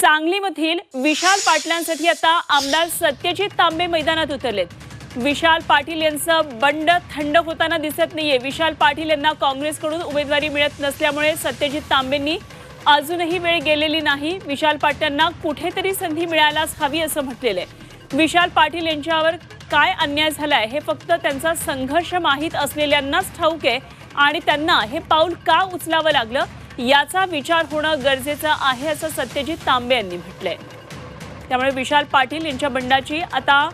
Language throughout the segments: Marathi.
सांगलीमधील विशाल पाटलांसाठी आता आमदार सत्यजित तांबे मैदानात उतरलेत. विशाल पाटील यांचं बंड थंड होताना दिसत नाहीये. विशाल पाटील यांना काँग्रेसकडून उमेदवारी मिळत नसल्यामुळे सत्यजित तांबेंनी अजूनही वेळ गेलेली नाही. विशाल पाटलांना कुठेतरी संधी मिळायलाच हवी असं म्हटलेलं आहे. विशाल पाटील यांच्यावर काय अन्याय झालाय हे फक्त त्यांचा संघर्ष माहीत असलेल्यांनाच ठाऊक आहे आणि त्यांना हे पाऊल का उचलावं लागलं? याचा विचार होणं गरजेचं आहे असं सत्यजित तांबे यांनी म्हटलंय. त्यामुळे विशाल पाटील यांच्या बंडाची आता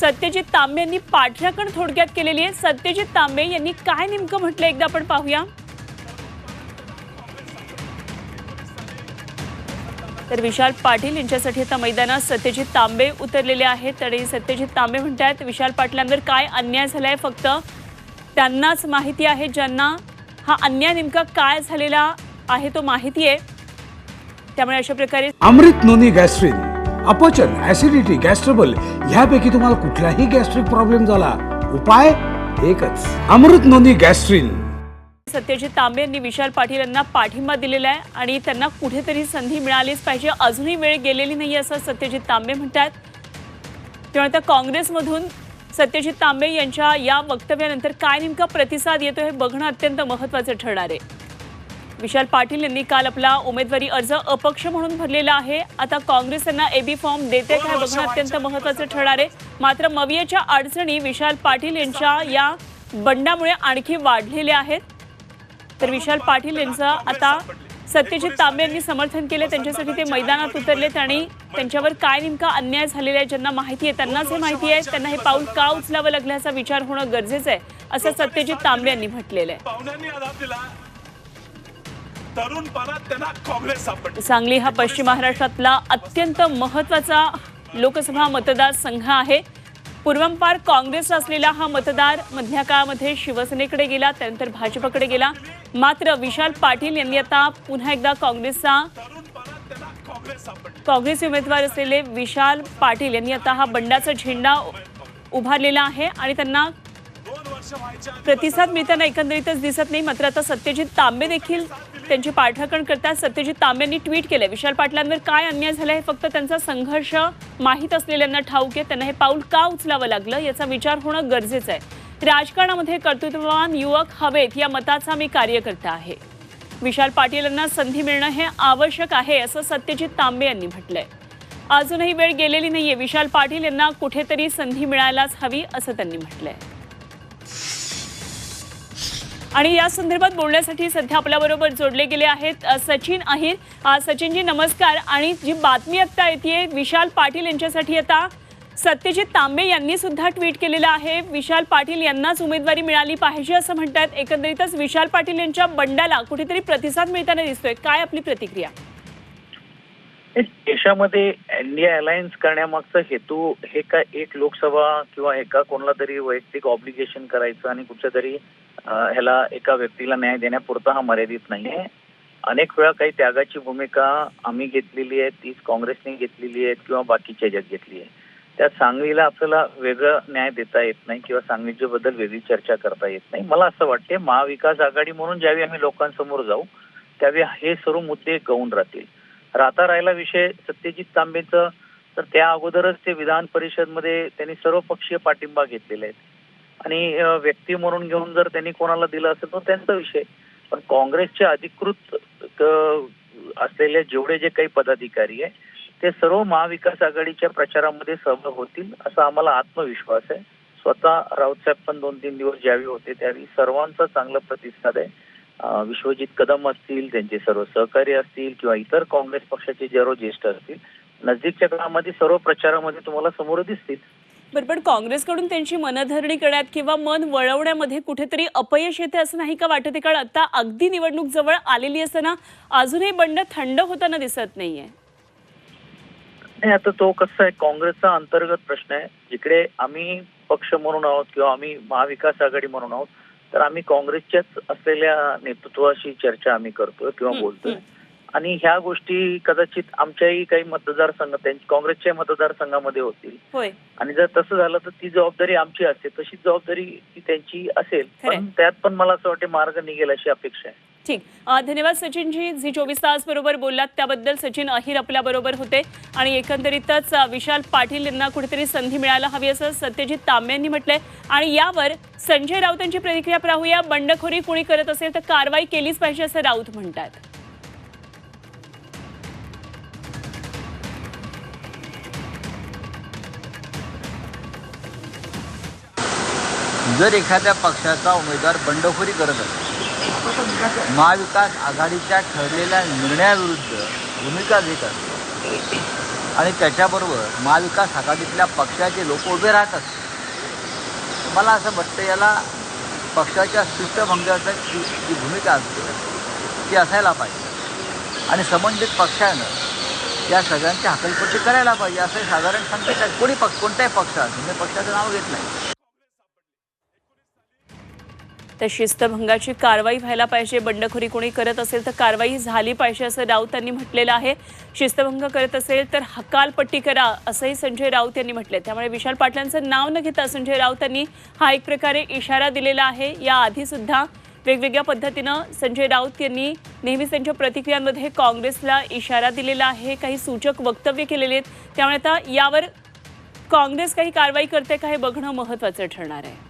सत्यजित तांबे यांनी पाठराखण थोडक्यात केलेली आहे. सत्यजित तांबे यांनी काय नेमकं म्हटलं एकदा आपण पाहूया. तर विशाल पाटील यांच्यासाठी आता मैदानात सत्यजित तांबे उतरलेले आहेत आणि सत्यजित तांबे म्हणतात विशाल पाटलांवर काय अन्याय झालाय फक्त त्यांनाच माहिती आहे. ज्यांना हा अन्याय नेमका काय झालेला आहे तो माहिती आहे. त्यामुळे अशा प्रकारे अमृत नोनी गॅस्ट्रिन अपचन ऍसिडिटी गॅस्ट्रबल ह्यापैकी तुम्हाला कुठलाही गॅस्ट्रिक प्रॉब्लेम झाला उपाय एकच अमृत नोनी गॅस्ट्रिन. सत्यजित तांबे यांनी विशाल पाटील यांना पाठिंबा दिलेला आहे आणि त्यांना कुठेतरी संधी मिळालीच पाहिजे. अजूनही वेळ गेलेली नाही असं सत्यजित तांबे म्हणतात. तेव्हा आता काँग्रेसमधून सत्यजित तांबे यांच्या या वक्तव्यानंतर काय नेमका प्रतिसाद येतो हे बघणं अत्यंत महत्त्वाचं ठरणार आहे. विशाल पाटील यांनी काल आपला उमेदवारी अर्ज अपक्ष म्हणून भरलेला आहे. आता काँग्रेस यांना एबी फॉर्म देते काय बघणं अत्यंत महत्त्वाचं ठरणार आहे. मात्र मवियाच्या अडचणी विशाल पाटील यांच्या या बंडामुळे आणखी वाढलेल्या आहेत. तर विशाल पाटील यांचं आता सत्यजित तांबे यांनी समर्थन केले. त्यांच्यासाठी ते मैदानात उतरलेत आणि त्यांच्यावर काय नेमका अन्याय झालेला आहे ज्यांना माहिती आहे त्यांनाच हे माहिती आहे. त्यांना हे पाऊल का उचलावं लागलं याचा विचार होणं गरजेचं आहे असं सत्यजित तांबे यांनी म्हटलेलं आहे. त्यांना काँग्रेस सापडली. सांगली हा पश्चिम महाराष्ट्रातला अत्यंत महत्त्वाचा लोकसभा मतदारसंघ आहे. पूर्वंपार काँग्रेस असलेला हा मतदार मधल्या काळामध्ये शिवसेनेकडे गेला त्यानंतर भाजपकडे गेला. मात्र विशाल पाटील यांनी आता पुन्हा एकदा काँग्रेसचा काँग्रेस उमेदवार असलेले विशाल पाटील यांनी आता हा बंडाचा झेंडा उभारलेला आहे आणि त्यांना प्रतिसाद मिळताना एकंदरीतच दिसत नाही. मात्र आता सत्यजित तांबे देखील त्यांची पाठराखण करतात. सत्यजित तांबेंनी ट्विट केलं विशाल पाटलांवर काय अन्याय झाला हे फक्त त्यांचा संघर्ष माहीत असलेल्यांना ठाऊक आहे. त्यांना हे पाऊल का उचलावं लागलं याचा विचार होणं गरजेचं आहे. राजकारणामध्ये कर्तृत्ववान युवक हवेत या मताचा मी कार्यकर्ता आहे. विशाल पाटील यांना संधी मिळणं हे आवश्यक आहे असं सत्यजित तांबे यांनी म्हटलंय. अजूनही वेळ गेलेली नाहीये. विशाल पाटील यांना कुठेतरी संधी मिळायलाच हवी असं त्यांनी म्हटलंय. आणि या संदर्भात बोलण्यासाठी सध्या आपल्याबरोबर जोडले गेले आहेत सचिन अहिर. सचिनजी नमस्कार. आणि जी बातमी आत्ता येते विशाल पाटील यांच्यासाठी आता सत्यजित तांबे यांनी सुद्धा ट्विट केलेलं आहे. विशाल पाटील यांनाच उमेदवारी मिळाली पाहिजे असं म्हणतात एकंदरीतच विशाल पाटील यांच्या बंडाला कुठेतरी प्रतिसाद मिळताना दिसतोय. काय आपली प्रतिक्रिया? देशामध्ये एनडीए अलायन्स करण्यामागचा हेतू हे का एक लोकसभा किंवा एका कोणाला तरी वैयक्तिक ऑब्लिगेशन करायचं आणि कुठच्या तरी ह्याला एका व्यक्तीला न्याय देण्यापुरता हा मर्यादित नाहीये. अनेक वेळा काही त्यागाची भूमिका आम्ही घेतलेली आहे तीच काँग्रेसने घेतलेली आहे किंवा बाकीच्या जग घेतली आहे. त्या सांगलीला आपल्याला वेगळं न्याय देता येत नाही किंवा सांगलीच्या बद्दल वेगळी चर्चा करता येत नाही. मला असं वाटते महाविकास आघाडी म्हणून ज्यावेळी आम्ही लोकांसमोर जाऊ त्यावेळी हे सर्व मुद्दे गौण राहतील. राहता राहिला विषय सत्यजित तांबेचं तर त्या अगोदरच ते विधान परिषदमध्ये त्यांनी सर्वपक्षीय पाठिंबा घेतलेला आहे. आणि व्यक्ती म्हणून घेऊन जर त्यांनी कोणाला दिलं असेल तर त्यांचा विषय. पण काँग्रेसचे अधिकृत असलेले जेवढे जे काही पदाधिकारी आहे ते सर्व महाविकास आघाडीच्या प्रचारामध्ये सहभाग होतील असा आम्हाला आत्मविश्वास आहे. स्वतः राऊतसाहेब पण दोन तीन दिवस ज्यावेळी होते त्यावेळी सर्वांचा चांगला प्रतिसाद आहे. विश्वजित कदम असतील त्यांचे सर्व सहकारी असतील किंवा इतर काँग्रेस पक्षाचे सर्व ज्येष्ठ असतील नजदीकच्या काळामध्ये सर्व प्रचारामध्ये तुम्हाला समोर दिसतील. बरं पण काँग्रेसकडून त्यांची मनधरणी करण्यात किंवा मन वळवण्यामध्ये कुठेतरी अपयश येते असं नाही का वाटत कारण आता अगदी निवडणूक जवळ आलेली असताना अजूनही बंड थंड होताना दिसत नाहीये. नाही आता तो कसं आहे काँग्रेसचा अंतर्गत प्रश्न आहे. जिकडे आम्ही पक्ष म्हणून आहोत किंवा आम्ही महाविकास आघाडी म्हणून आहोत तर आम्ही काँग्रेसच्याच असलेल्या नेतृत्वाशी चर्चा आम्ही करतोय किंवा बोलतोय. आणि ह्या गोष्टी कदाचित आमच्याही काही मतदारसंघ त्यांच्या काँग्रेसच्या मतदारसंघामध्ये होतील. होय. आणि जर तसं झालं तर ती जबाबदारी आमची असते. तशी जबाबदारी ती त्यांची असेल. पण त्यात पण मला असं वाटते मार्ग निघेल अशी अपेक्षा आहे. ठीक. धन्यवाद सचिनजी. झी चोवीस तास बरोबर बोललात. त्याबद्दल सचिन अहिर आपल्या बरोबर होते. आणि एकंदरीतच विशाल पाटील यांना कुठेतरी संधी मिळायला हवी असं सत्यजित तांबे यांनी म्हटलंय. आणि यावर संजय राऊतांची प्रतिक्रिया पाहूया. बंडखोरी कोणी करत असेल तर कारवाई केलीच पाहिजे असं राऊत म्हणतात जर एखाद्या पक्षाचा उमेदवार बंडखोरी करत असेल महाविकास आघाडीच्या ठरलेल्या निर्णयाविरुद्ध भूमिका घेत असतो आणि त्याच्याबरोबर महाविकास आघाडीतल्या पक्षाचे लोक उभे राहत असतील मला असं वाटतं याला पक्षाच्या शिस्तभंगाची जी जी भूमिका असते ती असायला पाहिजे. आणि संबंधित पक्षानं या सगळ्यांची हकलपट्टी करायला पाहिजे असं साधारण सांगते कोणी पक्ष कोणताही पक्ष असेल मी पक्षाचं नाव घेत नाही. तर शिस्तभंगाची कारवाई व्हायला पाहिजे. बंडखोरी कोणी करत असेल तर कारवाई झाली पाहिजे असं राऊत यांनी म्हटलेलं आहे. शिस्तभंग करत असेल तर हकालपट्टी करा असंही संजय राऊत यांनी म्हटले त्यामुळे विशाल पाटलांचं नाव न घेता संजय राऊत यांनी हा एक प्रकारे इशारा दिलेला आहे. या सुद्धा वेगवेगळ्या पद्धतीनं संजय राऊत यांनी नेहमीच त्यांच्या प्रतिक्रियांमध्ये काँग्रेसला इशारा दिलेला आहे. काही सूचक वक्तव्य केलेले आहेत. त्यामुळे आता यावर काँग्रेस काही कारवाई करते का हे बघणं महत्त्वाचं ठरणार आहे.